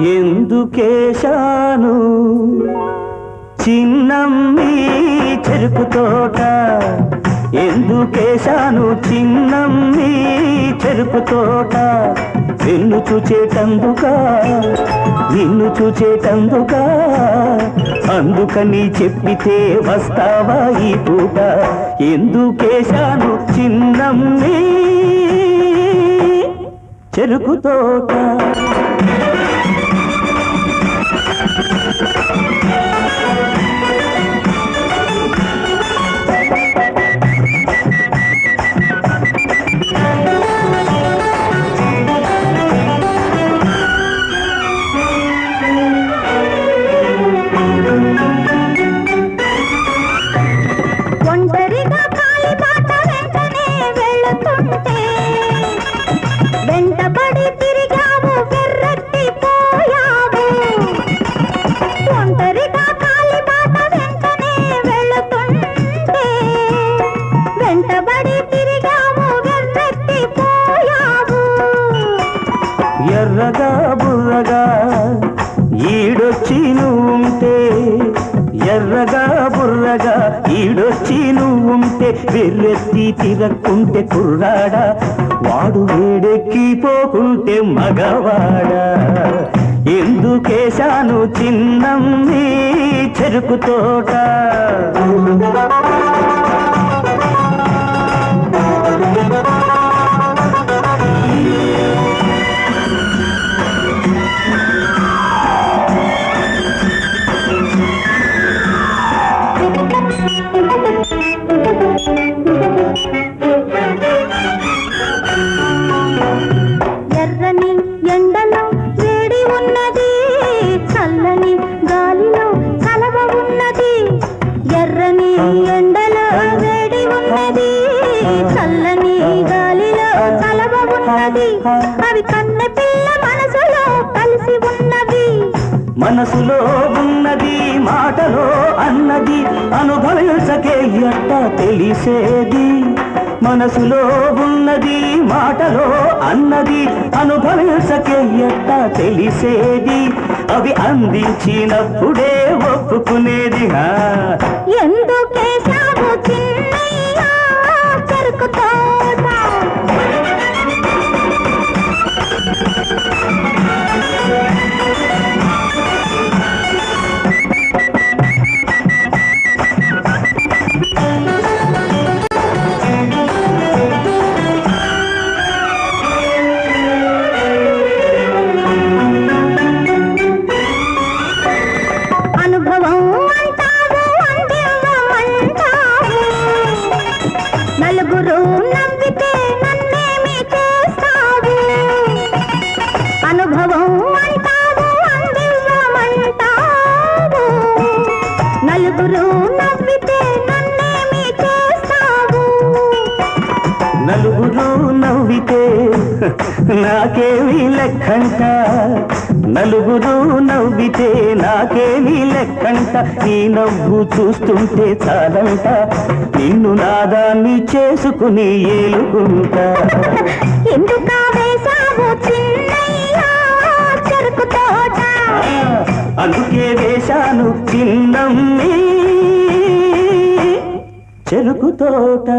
ఎందుకేశాను చిన్నమ్మి చెరుకు తోట. ఎందుకేశాను చిన్నమ్మి చెరుకు తోట. నిన్ను చూచేటందుకా? నిన్ను చూచేటందుకా? అందుకని చెప్పితే వస్తావా ఈ పూట? ఎందుకేశాను చిన్నమ్మి చెరుకు తోట. వెంటబడి తిరిగాము వెర్రెత్తి ఎర్రగా బుర్రగా ఈడొచ్చి నువ్వుంటే ఎర్రగా బుర్రగా ఈడొచ్చి నువ్వుంటే వెర్రెత్తి తిరక్కుంటే కుర్రాడా వాడు వేడెక్కి పోకుంటే మగవాడా. ఎందుకేశాను చిన్నం చెరుకు తోట? ఎండలో వేడి ఉన్నది చల్లని గాలిలో కలవ ఉన్నది. అవి కన్న పిల్ల మనసులో కలిసి ఉన్నవి. మనసులో ఉన్నది మాటలో అన్నది అనుభవించకే ఎట్ట తెలిసేది? మనసులో ఉన్నది మాటలో అన్నది అనుభవించకే ఎట్ట తెలిసేది? అవి అందించినప్పుడే ఒప్పుకునేది హా ఎందుకే సాగు చిన్నయ్యా? నాకేమీ లెక్కంట. నలుగురు నవ్వితే నాకేమీ లెక్కంట. నీ నవ్వు చూస్తుంటే చాలంట. నిన్ను నాదాన్ని చేసుకుని ఏలుకుంటా. ఎందుకా అందుకే వేశాను చిన్నమ్మి చెరుకు తోట